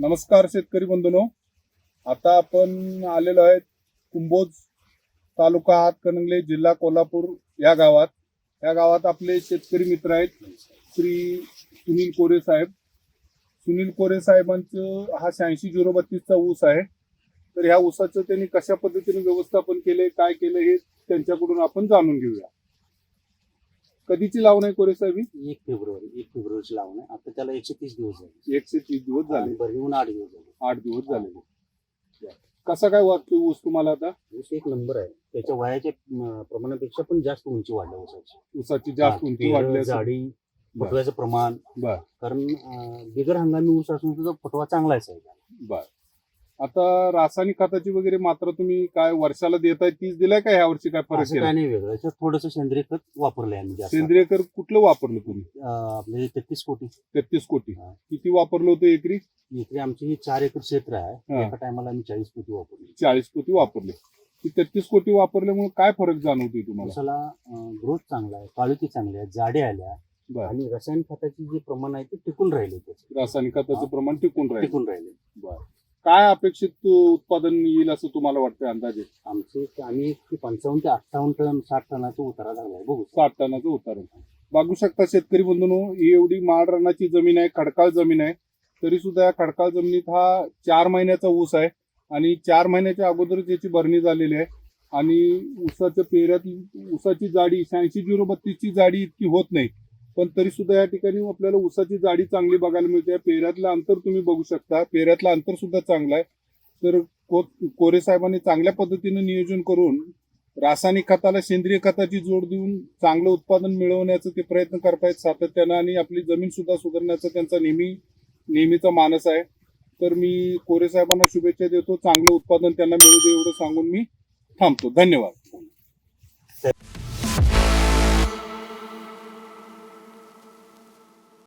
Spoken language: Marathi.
नमस्कार शेतकरी बंधूंनो. आता आपण आलेलो आहेत कुंभोज तालुका हातकणंगले जिल्हा कोल्हापूर या गावात. या गावात आपले शेतकरी मित्र आहेत श्री सुनील कोरे साहेब. सुनील कोरे साहेबांचं हा शहाऐंशी झिरो बत्तीसचा ऊस आहे. तर ह्या ऊसाचं त्यांनी कशा पद्धतीने व्यवस्थापन केले काय केलं हे त्यांच्याकडून आपण जाणून घेऊया. कधीची लावण आहे कोरे साहेब ही? एक फेब्रुवारी एक फेब्रुवारीची लावून आहे आता त्याला एकशे तीस दिवस झाले. एकशे तीस दिवस झाले. बरं येऊन आठ दिवस झाले. आठ दिवस झालेले कसा काय वाटतो ऊस तुम्हाला आता? ऊस एक नंबर आहे. त्याच्या वयाच्या अं, प्रमाणापेक्षा पण जास्त उंची वाढल्या ऊसाची. ऊसाची जास्त हा, उंची पेरं, वाढली असेल. जाडी बर. फुटव्याचं प्रमाण. बर. कारण अं, बिगर हंगामी ऊस असून सुद्धा फुटवा चांगला आहे बर. आता रासायनिक खताची वगैरे मात्रा तुम्ही काय वर्षाला देताय तीच दिलाय का ह्या वर्षी काय फरक असं काय नाही वेगळं. याच्यात थोडंसं सेंद्रिय खत वापरलंय आम्ही जास्त. सेंद्रिय कर कुठलं वापरलं तुम्ही? अं, आपले तेहतीस कोटी. तेहतीस कोटी. हा. किती वापरलं होतं एकरी? इकडे आमची ही चार एकर क्षेत्र हा. आहे एका टायमाला आम्ही चाळीस कोटी वापरली. चाळीस कोटी वापरले. ती तेहतीस कोटी वापरल्यामुळे काय फरक जाणवतोय तुम्हाला? ऊसाला ग्रोथ चांगला आहे काळुकी चांगली आहे जाडे आल्या. बर. आणि रासायनिक खताचे जे प्रमाण आहे ते टिकून राहिले त्याचे. रासायनिक खताचं प्रमाण टिकून राहील. टिकून राहिले. बर. काय अपेक्षित उत्पादन येईल असं तुम्हाला वाटतं अंदाजे? आमचे आम्ही पंचावन्न ते अठ्ठावन्न टन साठ टनाचा उतारा लागलाय बघू. साठ टनाचं उतारण. बघू शकता शेतकरी बंधूंनो ही एवढी माळ रानाची जमीन आहे खडकाळ जमीन आहे. तरी सुद्धा या खडकाळ जमिनीत हा चार महिन्याचा ऊस आहे आणि चार महिन्याच्या अगोदरच याची भरणी झालेली आहे. आणि ऊसाच्या पेऱ्यात ऊसाची जाडी शहाऐंशी झिरो बत्तीसची जाडी इतकी होत नाही. पण तरी सुद्धा या ठिकाणी आपल्याला ऊसाची जाडी चांगली बघायला मिळते. पेऱ्यातलं अंतर तुम्ही बघू शकता. पेऱ्यातलं अंतर सुद्धा चांगलं आहे. तर को कोरे साहेबांनी चांगल्या पद्धतीने नियोजन करून रासायनिक खताला सेंद्रिय खताची जोड देऊन चांगलं उत्पादन मिळवण्याचा ते प्रयत्न करतायत सातत्यानं आणि आपली जमीन सुद्धा सुधारण्याचा त्यांचा नेहमी नेहमीचा मानस आहे. तर मी कोरे साहेबांना शुभेच्छा देतो. चांगलं उत्पादन त्यांना मिळू दे एवढं सांगून मी थांबतो. धन्यवाद.